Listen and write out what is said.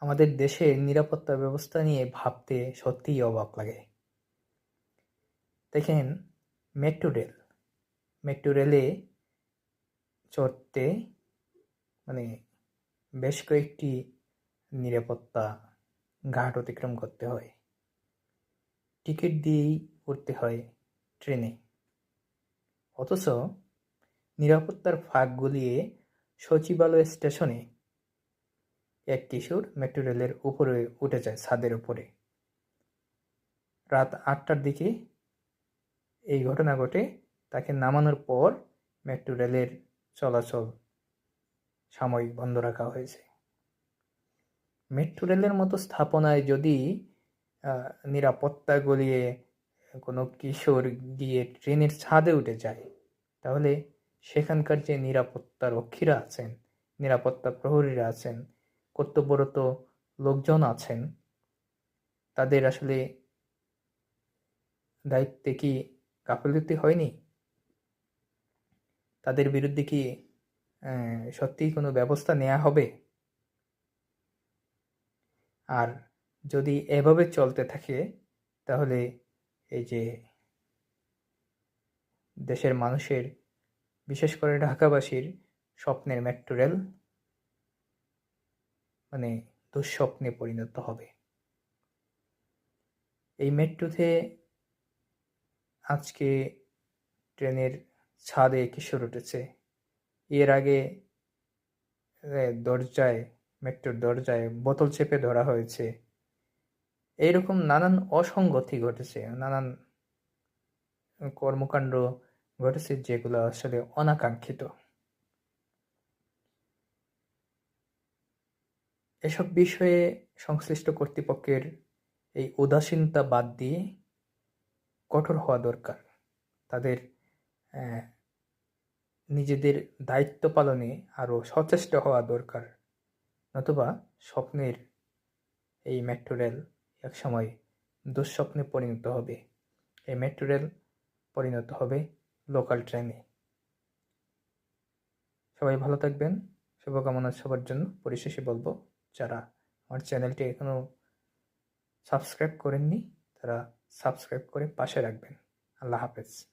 আমাদের দেশের নিরাপত্তা ব্যবস্থা নিয়ে ভাবতে সত্যিই অবাক লাগে। দেখেন, মেট্রো রেল। মেট্রো রেলে চড়তে মানে বেশ কয়েকটি নিরাপত্তা ঘাট অতিক্রম করতে হয়। টিকিট দিয়েই উঠতে হয় ট্রেনে। অথচ নিরাপত্তার ফাঁক গুলিয়ে সচিবালয় স্টেশনে এক কিশোর মেট্রো রেলের উপরে উঠে যায় ছাদের উপরে। রাত আটটার দিকে এই ঘটনা ঘটে। তাকে নামানোর পর মেট্রো রেলের চলাচল সাময়িক বন্ধ রাখা হয়েছে। মেট্রো রেলের মতো স্থাপনায় যদি নিরাপত্তা গলিয়ে কোনো কিশোর গিয়ে ট্রেনের ছাদে উঠে যায়, তাহলে সেখানকার যে নিরাপত্তা রক্ষীরা আছেন, নিরাপত্তা প্রহরীরা আছেন কর্তব্যরত লোকজন আছেন, তাদের আসলে দায়িত্বে কি গাফিলতি হয়নি? তাদের বিরুদ্ধে কি সত্যিই কোনো ব্যবস্থা নেওয়া হবে? আর যদি এভাবে চলতে থাকে, তাহলে এই যে দেশের মানুষের, বিশেষ করে ঢাকাবাসীর স্বপ্নের মেট্রো রেল মানে দুঃস্বপ্নে পরিণত হবে। এই মেট্রোতে আজকে ট্রেনের ছাদে কিশোর উঠেছে। এর আগে দরজায়, মেট্রোর দরজায় বোতল চেপে ধরা হয়েছে। এইরকম নানান অসঙ্গতি ঘটেছে, নানান কর্মকাণ্ড ঘটেছে যেগুলো আসলে অনাকাঙ্ক্ষিত। এসব বিষয়ে সংশ্লিষ্ট কর্তৃপক্ষের এই উদাসীনতা বাদ দিয়ে কঠোর হওয়া দরকার। তাদের নিজেদের দায়িত্ব পালনে আরও সচেষ্ট হওয়া দরকার। নতুবা স্বপ্নের এই মেট্রো রেল একসময় দুঃস্বপ্নে পরিণত হবে। এই মেট্রো রেল পরিণত হবে লোকাল ট্রেনে। সবাই ভালো থাকবেন। শুভকামনা সবার জন্য। পরিশেষে বলব যারা আমার চ্যানেলটি এখনও সাবস্ক্রাইব করেননি তারা সাবস্ক্রাইব করে পাশে রাখবেন। আল্লাহ হাফেজ।